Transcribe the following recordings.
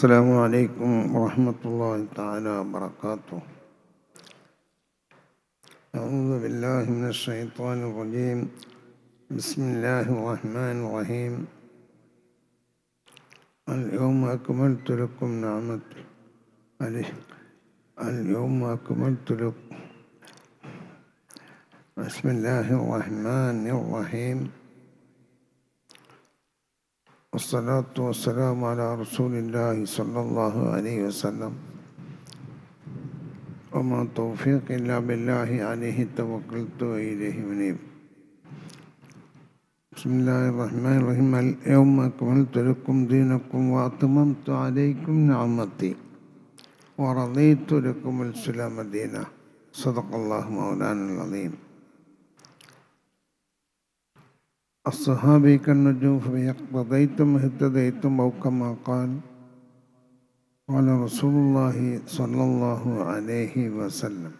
السلام عليكم ورحمة الله تعالى وبركاته. أعوذ بالله من الشيطان الرجيم. بسم الله الرحمن الرحيم. اليوم أكملت لكم عليه اليوم أكملت لكم. بسم الله الرحمن الرحيم. والصلاة والسلام على رسول الله صلى الله عليه وسلم. وما توفيق إلا بالله عليه توكلت وإليه منيب. بسم الله الرحمن الرحيم. اليوم أكملت لكم دينكم وأتممت عليكم نعمتي ورضيت لكم الإسلام دينا. صدق الله مولانا العظيم. الصحابي كالنجوم فبما اقتضيتم اهتديتم أو كما قال. قال رسول الله صلى الله عليه وسلم.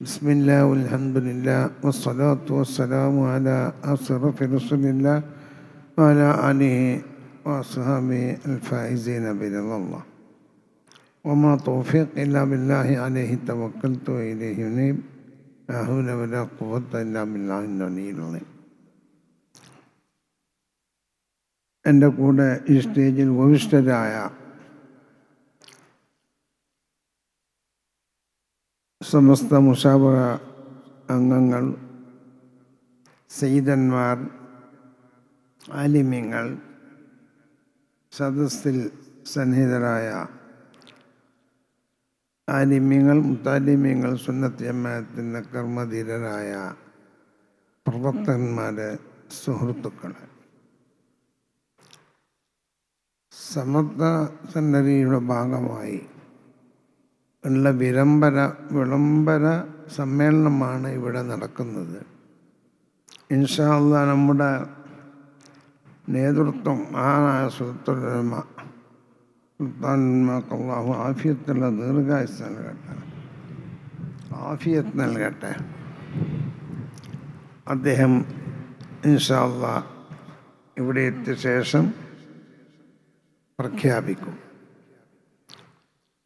بسم الله والحمد لله والصلاة والسلام على أشرف رسول الله وعلى آله وأصحابه الفائزين برضا الله. وما توفيق إلا بالله عليه توكلت وإليه أنيب. لا حول ولا قوة إلا بالله العلي العظيم. എന്റെ കൂടെ ഈ സ്റ്റേജിൽ ഉപവിഷ്ടരായ സമസ്ത മുഷാവറ അംഗങ്ങൾ സെയ്തന്മാർ ആലിമ്യങ്ങൾ സദസ്സിൽ സന്നിഹിതരായ ആലിമ്യങ്ങൾ മുത്താലിമ്യങ്ങൾ സുന്നത്ത് ജമാഅത്തിന്റെ കർമ്മധീരരായ പ്രവർത്തകന്മാരെ സുഹൃത്തുക്കളെ. സമത്വ സന്നദ്ധിയുടെ ഭാഗമായി ഉള്ള വിളംബര വിളംബര സമ്മേളനമാണ് ഇവിടെ നടക്കുന്നത്. ഇൻഷാല്ല നമ്മുടെ നേതൃത്വം ആനായ സുൽത്തുലമ സുൽത്താൻമാക്കല്ലാഹു ആഫിയത്തുള്ള ദീർഘായുസ് നൽകട്ടെ. ആഫിയത്ത് നൽകട്ടെ. അദ്ദേഹം ഇൻഷാല്ല ഇവിടെ എത്തിയ ശേഷം പ്രഖ്യാപിക്കും.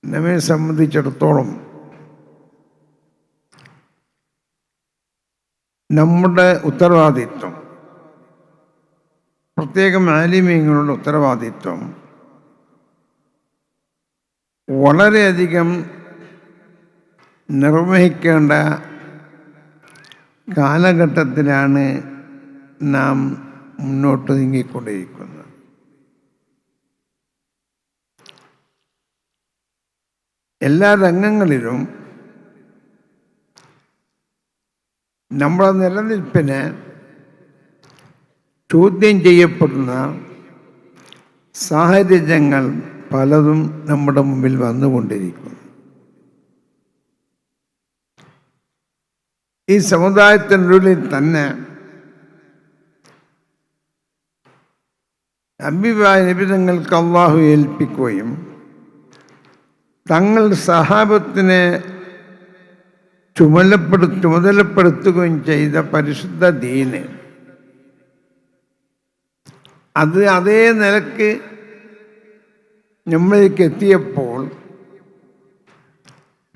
നമ്മെ സംബന്ധിച്ചിടത്തോളം നമ്മുടെ ഉത്തരവാദിത്വം പ്രത്യേകം ആലിമ്യങ്ങളുടെ ഉത്തരവാദിത്വം വളരെയധികം നിർവഹിക്കേണ്ട കാലഘട്ടത്തിലാണ് നാം മുന്നോട്ട് നീങ്ങിക്കൊണ്ടിരിക്കുന്നത്. എല്ലാ രംഗങ്ങളിലും നമ്മുടെ നിലനിൽപ്പിന് ചോദ്യം ചെയ്യപ്പെടുന്ന സാഹചര്യങ്ങൾ പലതും നമ്മുടെ മുമ്പിൽ വന്നുകൊണ്ടിരിക്കുന്നു. ഈ സമുദായത്തിനുള്ളിൽ തന്നെ അമ്പിവായ നിബിധങ്ങൾക്ക് അള്ളാഹു ഏൽപ്പിക്കുകയും തങ്ങൾ സഹാബത്തിനെ ചുമലപ്പെടു ചുമതലപ്പെടുത്തുകയും ചെയ്ത പരിശുദ്ധ ദീന് അത് അതേ നിലയ്ക്ക് നമ്മളിലേക്ക് എത്തിയപ്പോൾ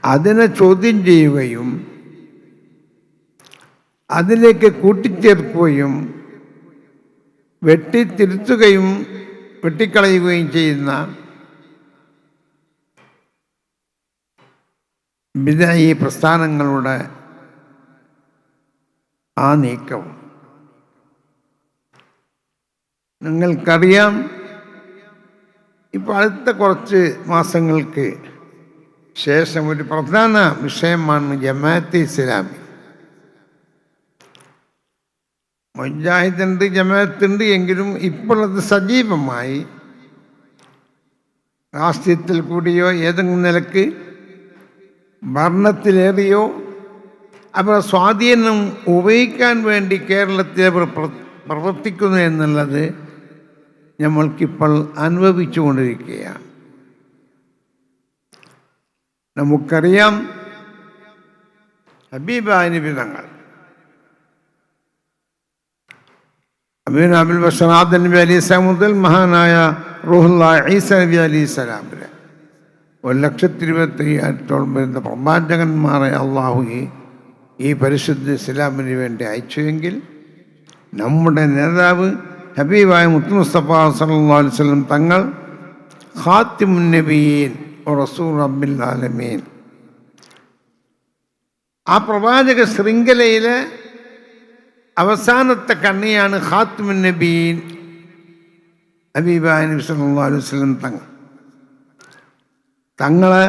അതിനെ ചോദ്യം ചെയ്യുകയും അതിലേക്ക് കൂട്ടിച്ചേർക്കുകയും വെട്ടിത്തിരുത്തുകയും വെട്ടിക്കളയുകയും ചെയ്യുന്ന വിദായി പ്രസ്ഥാനങ്ങളുടെ ആ നീക്കം നിങ്ങൾക്കറിയാം ഇപ്പോൾ അടുത്ത കുറച്ച് മാസങ്ങൾക്ക് ശേഷം ഒരു പ്രധാന വിഷയമാണ് ജമാഅത്ത് ഇസ്ലാമി. മുജാഹിദുണ്ട് ജമാഅത്തുണ്ട് എങ്കിലും ഇപ്പോൾ അത് സജീവമായി. രാഷ്ട്രീയത്തിൽ കൂടിയോ ഏതെങ്കിലും നിലയ്ക്ക് ഭരണത്തിലേറിയോ അവർ സ്വാധീനം ഉപയോഗിക്കാൻ വേണ്ടി കേരളത്തിൽ അവർ പ്രവർത്തിക്കുന്നു എന്നുള്ളത് നമ്മൾക്കിപ്പോൾ അനുഭവിച്ചു കൊണ്ടിരിക്കുകയാണ് നമുക്കറിയാം ഹബീബാനുബിതങ്ങൾ അബീൻ അബുൽ ബഷറാദ് നബി അലി ഇസ്ലാം മുതൽ മഹാനായ റൂഹുല്ല ഈസ നബി അലി സ്വലാമിന് ഒരു ലക്ഷത്തി ഇരുപത്തി അയ്യായിരത്തോളം വരുന്ന പ്രവാചകന്മാരെ അള്ളാഹു ഈ- പരിശുദ്ധ ഇസ്ലാമിന് വേണ്ടി അയച്ചുവെങ്കിൽ നമ്മുടെ നേതാവ് ഹബീബായ മുത്തു മുസ്തഫ സല്ലല്ലാഹു അലൈഹി വസല്ലം തങ്ങൾ ഖാത്തിമുൻ നബിയീൻ റസൂർ റബ്ബിൽ ആലമീൻ. ആ പ്രവാചക ശൃംഖലയിലെ അവസാനത്തെ കണ്ണിയാണ് ഖാത്തിമുൻ നബീൻ ഹബീബായ നബി അലൈഹി വസല്ലം തങ്ങൾ. തങ്ങളെ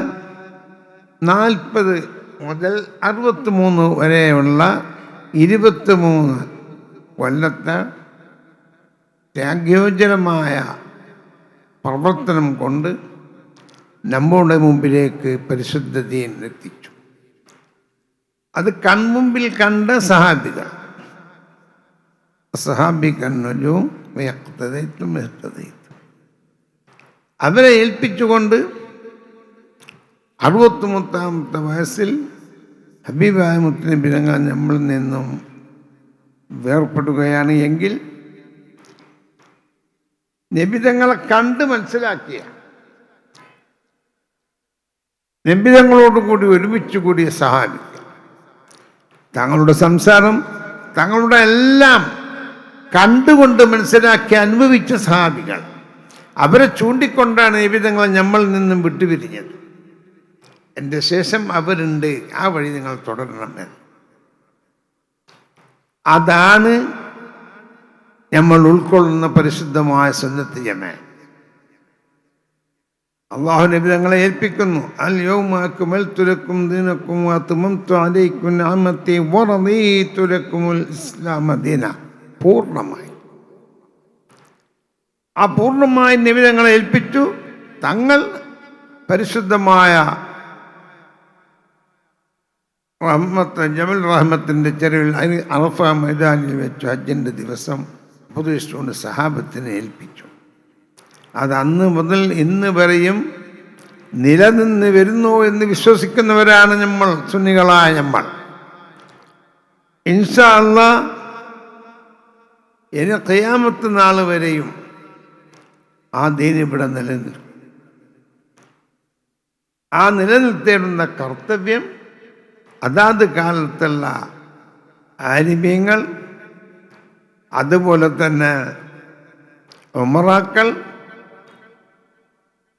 നാൽപ്പത് മുതൽ അറുപത്തി മൂന്ന് വരെയുള്ള ഇരുപത്തി മൂന്ന് കൊല്ലത്തെ ത്യാഗ്യോജനമായ പ്രവർത്തനം കൊണ്ട് നമ്മുടെ മുമ്പിലേക്ക് പരിശുദ്ധ എത്തിച്ചു. അത് കൺമുമ്പിൽ കണ്ട സഹാബികൾ. സഹാബി കണ്ണൊരു വ്യക്തതയും വ്യക്തതയും അവരെ ഏൽപ്പിച്ചുകൊണ്ട് അറുപത്തിമൂത്താമത്തെ വയസ്സിൽ ഹബീബായ മുത്തനബിരങ്ങൾ നമ്മളിൽ നിന്നും വേർപ്പെടുകയാണ് എങ്കിൽ നിബിതങ്ങളെ കണ്ട് മനസ്സിലാക്കിയ നബിതങ്ങളോട് കൂടി ഒരുമിച്ച് കൂടിയ സഹാബിക്ക തങ്ങളുടെ സംസാരം തങ്ങളുടെ എല്ലാം കണ്ടുകൊണ്ട് മനസ്സിലാക്കി അനുഭവിച്ച സഹാബികൾ അവരെ ചൂണ്ടിക്കൊണ്ടാണ് നിബിതങ്ങളെ നമ്മളിൽ നിന്നും വിട്ടുപിരിഞ്ഞത്. എന്റെ ശേഷം അവരുണ്ട്. ആ വഴി നിങ്ങൾ തുടരണം അതാണ് നമ്മൾ ഉൾക്കൊള്ളുന്ന പരിശുദ്ധമായ സുന്നത്ത് ജമ. അള്ളാഹു നബി തങ്ങളെ ഏൽപ്പിക്കുന്നു. അൽ യൗമാക്കുമൽ തുരക്കും ദിനക്കും അത്തുമംതു അലൈക്കും നാമത്തെ വറദീതുലക്കുമുൽ ഇസ്ലാമ ദീന. പൂർണമായി. ആ പൂർണമായി നബി ഏൽപ്പിച്ചു. തങ്ങൾ പരിശുദ്ധമായ റഹ്മത്ത് ജമൽ റഹ്മത്തിന്റെ ചെരുവിൽ അതിന് അറഫ മൈതാനിൽ വെച്ച് ഹജ്ജിന്റെ ദിവസം ഉപദേശിച്ചുകൊണ്ട് സഹാബത്തിനെ ഏൽപ്പിച്ചു. അത് അന്ന് മുതൽ ഇന്ന് വരെയും നിലനിന്ന് വരുന്നു എന്ന് വിശ്വസിക്കുന്നവരാണ് നമ്മൾ സുന്നികളായ നമ്മൾ. ഇൻഷാ അല്ലാ ഇനി നാൾ വരെയും ആ ദീൻ ഇവിടെ നിലനിൽക്കും. ആ നിലനിൽത്തേണ്ടുന്ന കർത്തവ്യം അതാത് കാലത്തുള്ള ആലിമ്യങ്ങൾ അതുപോലെ തന്നെ ഉമറാക്കൾ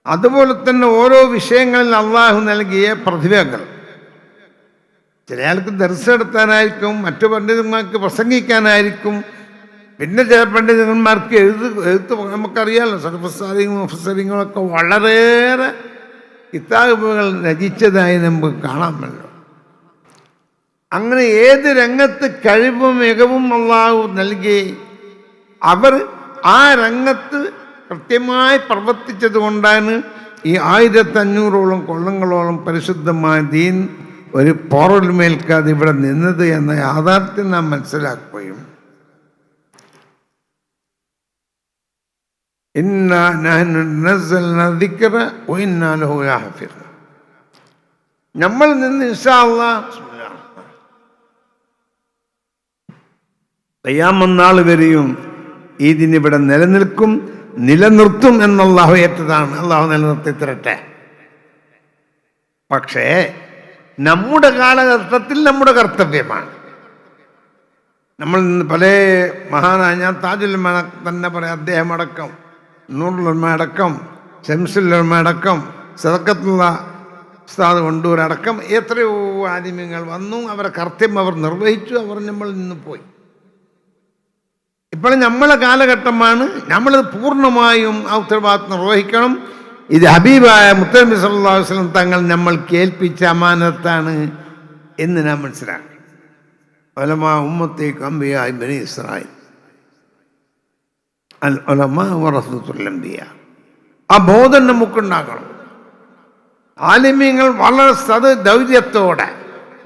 അതുപോലെ തന്നെ ഓരോ വിഷയങ്ങളിൽ അള്ളാഹു നൽകിയ പ്രതിഭകൾ. ചില ആൾക്ക് മറ്റു പണ്ഡിതന്മാർക്ക് പ്രസംഗിക്കാനായിരിക്കും. പിന്നെ ചില പണ്ഡിതന്മാർക്ക് എഴുത് എഴുത്ത് നമുക്കറിയാമല്ലോ സർഫസാരിങ്ങളും മുഫസരിങ്ങളൊക്കെ വളരെയേറെ കിതാബുകൾ രചിച്ചതായി നമുക്ക് കാണാമല്ലോ അങ്ങനെ ഏത് രംഗത്ത് കഴിവും മികവും അള്ളാഹു നൽകി അവർ ആ രംഗത്ത് കൃത്യമായി പ്രവർത്തിച്ചത് കൊണ്ടാണ് ഈ ആയിരത്തഞ്ഞൂറോളം കൊള്ളങ്ങളോളം പരിശുദ്ധമായ ദീൻ ഒരു പോറൽമേൽക്കാതെ ഇവിടെ നിന്നത് എന്ന യാഥാർത്ഥ്യം നാം മനസ്സിലാക്കുകയും നമ്മൾ നിന്ന് ഇൻഷാ അല്ലാഹ് കയ്യാമന്നാൾ വരെയും ഇതിനിവിടെ നിലനിൽക്കും നിലനിർത്തും എന്ന് അള്ളാഹു ഏറ്റതാണ്. അള്ളാഹു നിലനിർത്തി തരട്ടെ. പക്ഷേ നമ്മുടെ കാലഘട്ടത്തിൽ നമ്മുടെ കർത്തവ്യമാണ്. നമ്മൾ പല മഹാനായ താജുൽമ തന്നെ പറയാം അദ്ദേഹം അടക്കം നൂറുലുൽമ അടക്കം ഷംസുലുൽമ അടക്കം സദക്കത്തുള്ള ഉസ്താദ് കൊണ്ടൂരടക്കം എത്രയോ ആദിമ്യങ്ങൾ വന്നു അവരെ കർത്തവ്യം അവർ നിർവഹിച്ചു അവർ നമ്മൾ നിന്ന് പോയി. ഇപ്പോൾ നമ്മളെ കാലഘട്ടമാണ്. നമ്മൾ പൂർണമായും ആ ഉത്തരവാദിത്വം നിർവഹിക്കണം. ഇത് ഹബീബായ മുത്തനബി സല്ലല്ലാഹു വസ്ലം തങ്ങൾ നമ്മൾ കേൾപ്പിച്ച അമാനത്താണ് എന്ന് ഞാൻ മനസ്സിലാക്കി ഒലമാ ഉമ്മത്തെ കമ്പിയായി ബനി ഇസ്രായേൽ. അൽ ആ ബോധം നമുക്കുണ്ടാക്കണം ആലിമ്യങ്ങൾ വളരെ സത് ദൗര്യത്തോടെ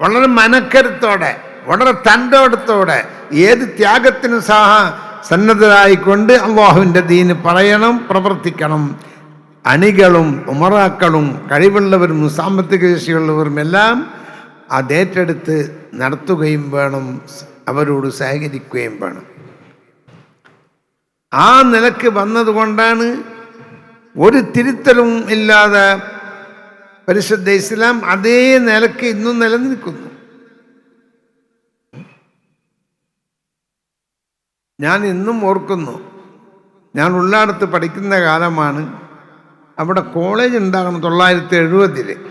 വളരെ മനക്കരുത്തോടെ വളരെ തന്റെടുത്തോടെ ഏത് ത്യാഗത്തിനും സഹ സന്നദ്ധരായിക്കൊണ്ട് അള്ളാഹുവിന്റെ ദീന് പറയണം പ്രവർത്തിക്കണം. അണികളും ഉമറാക്കളും കഴിവുള്ളവരും സാമ്പത്തിക ശേഷിയുള്ളവരും എല്ലാം അതേറ്റെടുത്ത് നടത്തുകയും വേണം അവരോട് സഹകരിക്കുകയും വേണം. ആ നിലയ്ക്ക് വന്നതുകൊണ്ടാണ് ഒരു തിരുത്തലും ഇല്ലാതെ പരിശുദ്ധ ഇസ്ലാം അതേ നിലയ്ക്ക് ഇന്നും നിലനിൽക്കുന്നു. ഞാൻ ഇന്നും ഓർക്കുന്നു. ഞാൻ ഉള്ളാടത്ത് പഠിക്കുന്ന കാലമാണ്. അവിടെ കോളേജ് ഉണ്ടാകണം തൊള്ളായിരത്തി എഴുപതിൽ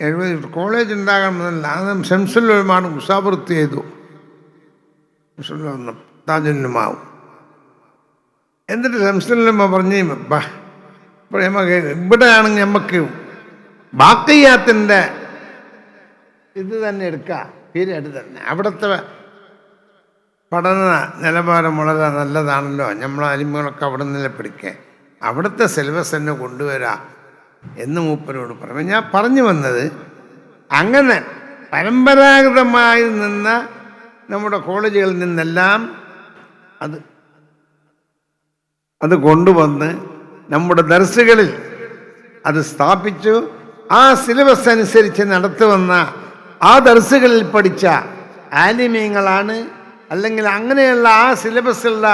എഴുപത് കോളേജ് ഉണ്ടാകണമെന്നല്ല അത് ഷംസുല്ലുമാണ് മുസാഫർത്ത് ചെയ്തു. മുസ്ലിം താജുല്ലുമാവും എന്നിട്ട് ഷംസുല്ലമ്മ പറഞ്ഞു ഇവിടെയാണെങ്കിൽ നമുക്ക് ബാക്കയ്യാത്തിന്റെ ഇത് തന്നെ എടുക്കാം. പേര് തന്നെ അവിടുത്തെ പഠന നിലവാരമുള്ളത് നല്ലതാണല്ലോ. നമ്മൾ അലിമുകളൊക്കെ അവിടെ നിന്നല്ലേ പിടിക്കുക അവിടുത്തെ സിലബസ് തന്നെ കൊണ്ടുവരാം എന്ന് മൂപ്പനോട് പറഞ്ഞു. ഞാൻ പറഞ്ഞു വന്നത് അങ്ങനെ പരമ്പരാഗതമായി നിന്ന നമ്മുടെ കോളേജുകളിൽ നിന്നെല്ലാം അത് അത് കൊണ്ടുവന്ന് നമ്മുടെ ദർസുകളിൽ അത് സ്ഥാപിച്ചു. ആ സിലബസ് അനുസരിച്ച് നടത്തുവന്ന ആ ദർസുകളിൽ പഠിച്ച ആലിമീങ്ങളാണ് അല്ലെങ്കിൽ അങ്ങനെയുള്ള ആ സിലബസുള്ള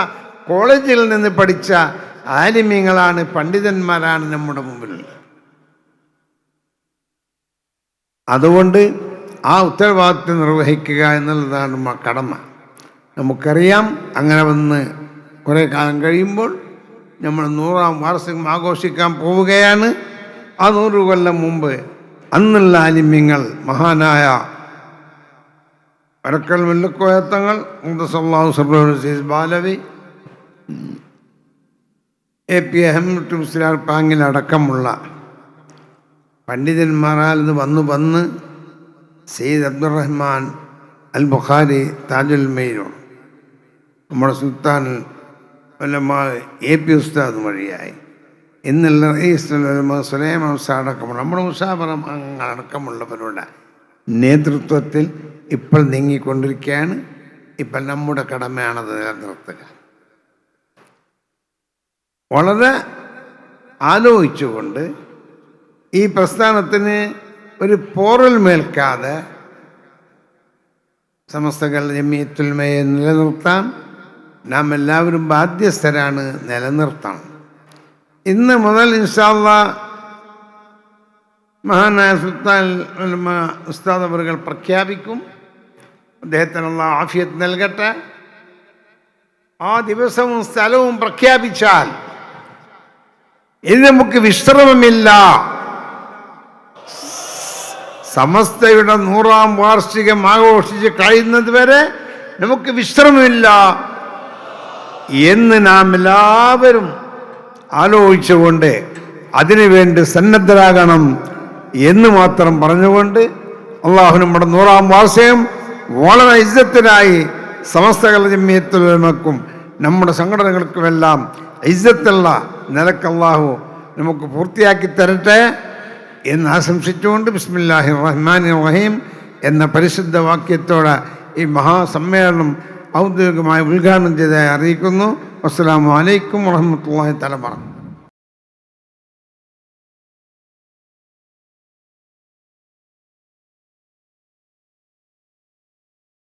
കോളേജിൽ നിന്ന് പഠിച്ച ആലിമ്യങ്ങളാണ് പണ്ഡിതന്മാരാണ് നമ്മുടെ മുമ്പിലുള്ളത് അതുകൊണ്ട് ആ ഉത്തരവാദിത്വം നിർവഹിക്കുക എന്നുള്ളതാണ് കടമ. നമുക്കറിയാം അങ്ങനെ വന്ന് കുറേ കാലം കഴിയുമ്പോൾ നമ്മൾ നൂറാം വാർഷികം ആഘോഷിക്കാൻ പോവുകയാണ്. ആ നൂറ് കൊല്ലം മുമ്പ് അന്നുള്ള ആലിമ്യങ്ങൾ മഹാനായ വരക്കൽ മുല്ലക്കോയത്തങ്ങൾ ബാലവി എ പി അഹമ്മദ് മുസ്ലാർ പാങ്ങിലടക്കമുള്ള പണ്ഡിതന്മാരാൽ ഇത് വന്നു വന്ന് സെയ്ദ് അബ്ദുറഹ്മാൻ അൽ ബുഖാരി താജുൽ മെയ്നോ നമ്മുടെ സുൽത്താൻ എ പി ഉസ്താദ് വഴിയായി. ഇന്നുള്ള റയീസ്ലമ ഉസ്താദ് അടക്കമുള്ള നമ്മുടെ മുസാഫറം അടക്കമുള്ളവരുടെ നേതൃത്വത്തിൽ ഇപ്പോൾ നീങ്ങിക്കൊണ്ടിരിക്കുകയാണ്. ഇപ്പം നമ്മുടെ കടമയാണത് നിലനിർത്തുക. വളരെ ആലോചിച്ചുകൊണ്ട് ഈ പ്രസ്ഥാനത്തിന് ഒരു പോറൽ മേൽക്കാതെ സമസ്തകൾ ജമീത്തുൽമയെ നിലനിർത്താൻ നാം എല്ലാവരും ബാധ്യസ്ഥരാണ് നിലനിർത്തണം. ഇന്ന് മുതൽ ഇൻഷാല്ല മഹാനായ സുൽത്താൻ ഉസ്താദ് അവറുകൾ പ്രഖ്യാപിക്കും. അദ്ദേഹത്തിനുള്ള ആഫിയത്ത് നൽകട്ടെ. ആ ദിവസവും സ്ഥലവും പ്രഖ്യാപിച്ചാൽ ഇനി നമുക്ക് വിശ്രമമില്ല. സമസ്തയുടെ നൂറാം വാർഷികം ആഘോഷിച്ച് കഴിയുന്നത് വരെ നമുക്ക് വിശ്രമമില്ല എന്ന് നാം എല്ലാവരും ആലോചിച്ചുകൊണ്ട് അതിനുവേണ്ടി സന്നദ്ധരാകണം എന്ന് മാത്രം പറഞ്ഞുകൊണ്ട് അള്ളാഹു നമ്മുടെ നൂറാം വാർഷികം വളരെ ഇജ്ജത്തിനായി സമസ്തകളുടെ ജമ്മിയത്തുലമക്കും നമ്മുടെ സംഘടനകൾക്കുമെല്ലാം ഇജ്ജത്തുള്ള നിലക്കല്ലാഹു നമുക്ക് പൂർത്തിയാക്കി തരട്ടെ എന്ന് ആശംസിച്ചുകൊണ്ട് ബിസ്മില്ലാഹി റഹ്മാൻ റഹീം എന്ന പരിശുദ്ധ വാക്യത്തോടെ ഈ മഹാസമ്മേളനം ഔദ്യോഗികമായി ഉദ്ഘാടനം ചെയ്തതായി അറിയിക്കുന്നു. അസ്സാം വലൈക്കും വറഹമത്തല്ലാഹി തലമറ